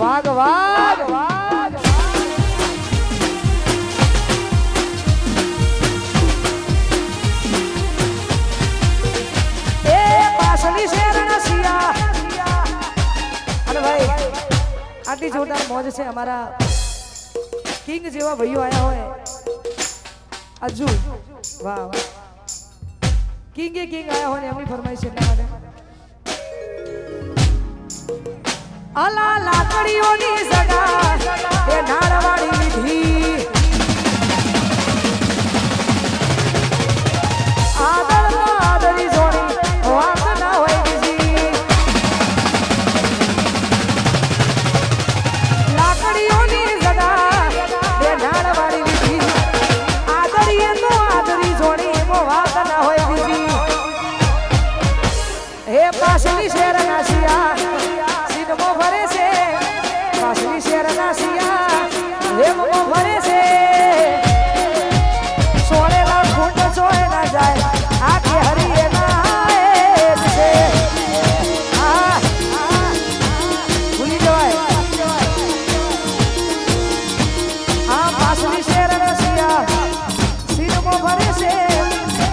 વાગ વાગ વાગ એ પાસળી શેરના સિયા અને ભાઈ, આટલી જોરદાર મોજ છે અમારા કિંગ જેવા ભાઈઓ આયા હોય. અજુ, વાહ વાહ. કિંગે કિંગ આયા હોય એમની છે એટલા માટે. અલા લાકડીઓની સગા એ નાળવાળી લીધી.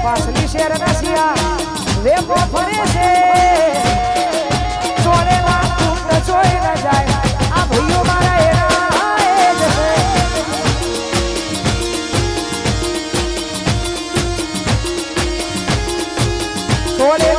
પાસલી શેર નાસિયા વેમો ફરે છે. Olha!